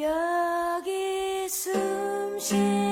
여기 숨쉬